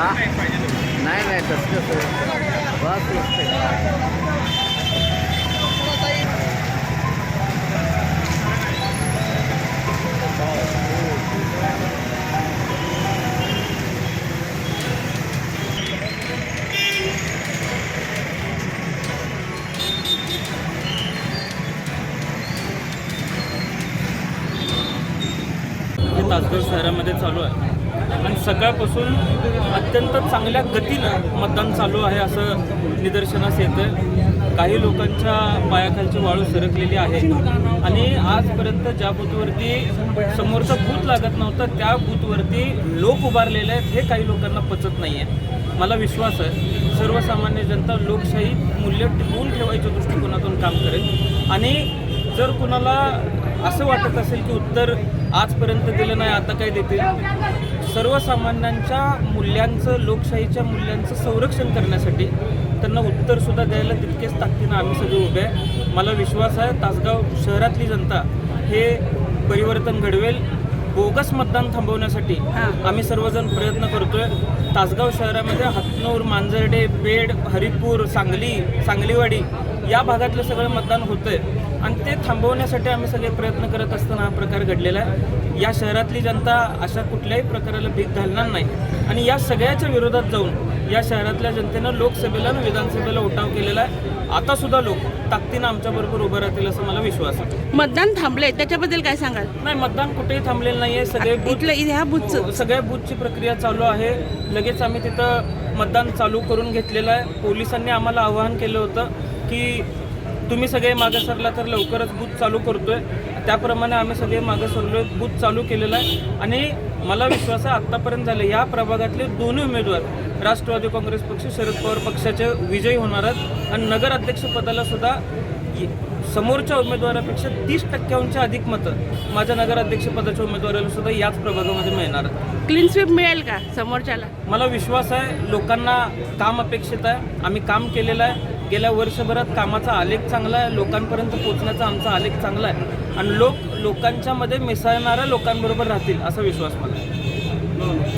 नाही नाही तसं कसं? बस नसते हे तासगाव शहरामध्ये चालू आहे. आणि सकाळपासून अत्यंत चांगल्या गतीनं मतदान चालू आहे असं निदर्शनास येतं काही लोकांच्या पायाखालची वाळू सरकलेली आहे आणि आजपर्यंत ज्या बूथवरती समोरचं बूथ लागत नव्हतं त्या बूथवरती लोक उभारलेले आहेत हे काही लोकांना पचत नाही आहे मला विश्वास आहे सर्वसामान्य जनता लोकशाही मूल्य टिकवून ठेवायच्या दृष्टिकोनातून काम करेल. आणि जर कुणाला असं वाटत असेल की उत्तर आजपर्यंत दिलं नाही आता काय देतील? सर्वसामान्यांच्या मूल्यांचं लोकशाहीच्या मूल्यांचं संरक्षण करण्यासाठी त्यांना उत्तरसुद्धा द्यायला तितकेच ताकदीनं आम्ही सगळे उभे आहे. मला विश्वास आहे तासगाव शहरातली जनता हे परिवर्तन घडवेल बोगस मतदान थांबवण्यासाठी आम्ही सर्वजण प्रयत्न करतोय. तासगाव शहरामध्ये हातनूर मांजर्डे पेड हरिपूर सांगली सांगलीवाडी या भागातलं सगळं मतदान होतंय. आणि ते थांबवण्यासाठी आम्ही सगळे प्रयत्न करत असताना हा प्रकार घडलेला आहे. या शहरातली जनता अशा कुठल्याही प्रकाराला भीक घालणार नाही. आणि या सगळ्याच्या विरोधात जाऊन या शहरातल्या जनतेनं लोकसभेला आणि विधानसभेला उठाव केलेला आहे. आता सुद्धा लोक ताकदीनं आमच्याबरोबर उभं राहतील असं मला विश्वास आहे. मतदान थांबले त्याच्याबद्दल काय सांगाल? नाही मतदान कुठेही थांबलेलं नाहीये. सगळे बूथ इथलं ह्या बुथचं. सगळ्या बूथची प्रक्रिया चालू आहे. लगेच आम्ही तिथं मतदान चालू करून घेतलेलं आहे. पोलिसांनी आम्हाला आवाहन केलं होतं की तुम्ही सगळे मागे सरला तर लवकरच बूथ चालू करतोय. त्याप्रमाणे आम्ही सगळे मागे सरलोय बूथ चालू केलेलं आहे. आणि मला विश्वास आहे आत्तापर्यंत झाले या प्रभागातले दोन्ही उमेदवार राष्ट्रवादी काँग्रेस पक्ष शरद पवार पक्षाचे विजयी होणार आहेत. आणि नगर अध्यक्षपदाला सुद्धा समोरच्या उमेदवारापेक्षा तीस टक्क्यांच्या अधिक मतं माझ्या नगराध्यक्षपदाच्या उमेदवाराला सुद्धा याच प्रभागामध्ये मिळणार आहेत. क्लीन स्वीप मिळेल का समोरच्याला? मला विश्वास आहे लोकांना काम अपेक्षित आहे. आम्ही काम केलेलं आहे. गेल्या वर्षभरात कामाचा आलेख चांगला आहे लोकांपर्यंत पोचण्याचा आमचा आलेख चांगला आहे. आणि लोक लोकांच्यामध्ये मिसळणाऱ्या लोकांबरोबर राहतील असा विश्वास मला आहे. हो.